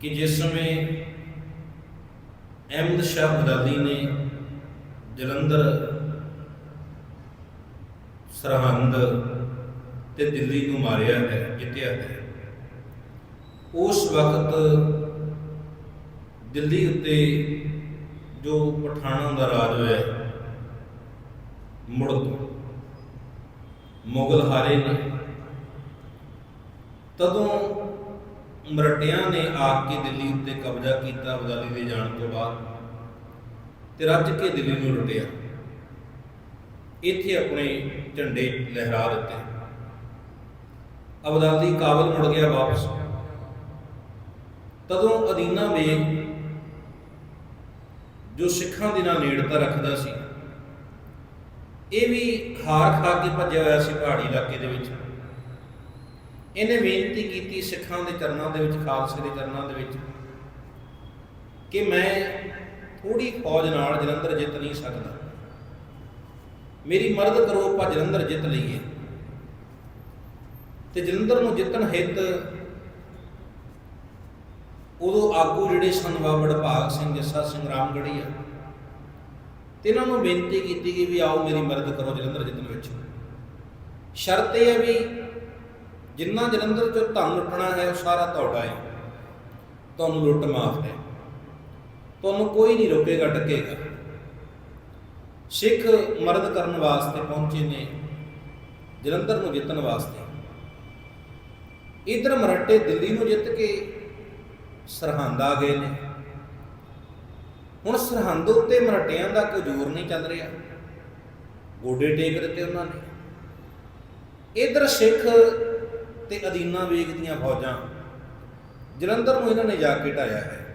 ਕਿ ਜਿਸ ਸਮੇਂ ਅਹਿਮਦ ਸ਼ਾਹ ਅਬਦਾਲੀ ਨੇ ਜਲੰਧਰ, ਸਰਹੰਦ ਤੇ ਦਿੱਲੀ ਨੂੰ ਮਾਰਿਆ ਹੈ, ਜਿੱਤਿਆ ਹੈ। ਉਸ ਵਕਤ ਦਿੱਲੀ ਉੱਤੇ ਜੋ ਪਠਾਣਾਂ ਦਾ ਰਾਜ ਹੋਇਆ, ਮੁੜ ਮੁਗਲ ਹਾਰੇ ਨੇ। ਤਦੋਂ ਮਰਟਿਆਂ ਨੇ ਆ ਕੇ ਦਿੱਲੀ ਉੱਤੇ ਕਬਜ਼ਾ ਕੀਤਾ ਅਬਦਾਲੀ ਦੇ ਜਾਣ ਤੋਂ ਬਾਅਦ ਤੇ ਰੱਜ ਕੇ ਦਿੱਲੀ ਨੂੰ ਲੁੱਟਿਆ। ਇੱਥੇ ਆਪਣੇ ਝੰਡੇ ਲਹਿਰਾ ਦਿੱਤੇ। ਅਬਦਾਲੀ ਕਾਬਲ ਮੁੜ ਗਿਆ ਵਾਪਸ। ਤਦੋਂ ਅਦੀਨਾ ਬੇਗ ਜੋ ਸਿੱਖਾਂ ਦੇ ਨਾਲ ਨੇੜਤਾ ਰੱਖਦਾ ਸੀ, ਇਹ ਵੀ ਹਾਰ ਖਾ ਕੇ ਭੱਜਿਆ ਹੋਇਆ ਸੀ ਪਹਾੜੀ ਇਲਾਕੇ ਦੇ ਵਿੱਚ। ਇਹਨੇ ਬੇਨਤੀ ਕੀਤੀ ਸਿੱਖਾਂ ਦੇ ਚਰਨਾਂ ਦੇ ਵਿੱਚ, ਖਾਲਸੇ ਦੇ ਚਰਨਾਂ ਦੇ ਵਿੱਚ, ਕਿ ਮੈਂ ਥੋੜੀ ਫੌਜ ਨਾਲ ਜਲੰਧਰ ਜਿੱਤ ਨਹੀਂ ਸਕਦਾ। ਮੇਰੀ ਮਦਦ ਕਰੋ, ਆਪਾਂ ਜਲੰਧਰ ਜਿੱਤ ਲਈਏ। ਤੇ ਜਲੰਧਰ ਨੂੰ ਜਿੱਤਣ ਹਿੱਤ ਉਦੋਂ ਆਗੂ ਜਿਹੜੇ ਸਨ ਬਾਬੜ ਭਾਗ ਸਿੰਘ, ਜੱਸਾ ਸਿੰਘ ਰਾਮਗੜੀਆ ਤੇ ਇਹਨਾਂ ਨੂੰ ਬੇਨਤੀ ਕੀਤੀ ਕਿ ਵੀ ਆਓ ਮੇਰੀ ਮਦਦ ਕਰੋ ਜਲੰਧਰ ਜਿੱਤਣ ਵਿੱਚ। ਸ਼ਰਤ ਇਹ ਹੈ ਵੀ ਜਿੰਨਾ ਜਲੰਧਰ ਚੋਂ ਧਨ ਲੁੱਟਣਾ ਹੈ, ਉਹ ਸਾਰਾ ਤੁਹਾਡਾ ਹੈ। ਤੁਹਾਨੂੰ ਲੁੱਟ ਮਾਫ ਹੈ। ਤੁਹਾਨੂੰ ਕੋਈ ਨਹੀਂ ਰੋਕੇਗਾ ਟੱਕੇਗਾ ਸਿੱਖ ਮਰਦ ਕਰਨ ਵਾਸਤੇ ਪਹੁੰਚੇ ਨੇ, ਜਲੰਧਰ ਨੂੰ ਜਿੱਤਣ ਵਾਸਤੇ। ਇਧਰ ਮਰਾਠੇ ਦਿੱਲੀ ਨੂੰ ਜਿੱਤ ਕੇ ਸਰਹੰਦ ਆ ਗਏ ਨੇ। ਹੁਣ ਸਰਹੰਦ ਉੱਤੇ ਮਰਾਠਿਆਂ ਦਾ ਕੋਈ ਜ਼ੋਰ ਨਹੀਂ ਚੱਲ ਰਿਹਾ। ਗੋਡੇ ਟੇਕ ਦਿੱਤੇ ਉਹਨਾਂ ਨੇ। ਇਧਰ ਸਿੱਖ ਤੇ ਅਦੀਨਾ ਵੇਗ ਦੀਆਂ ਫੌਜਾਂ। ਜਲੰਧਰ ਨੂੰ ਇਹਨਾਂ ਨੇ ਜਾ ਕੇ ਢਾਇਆ ਹੈ।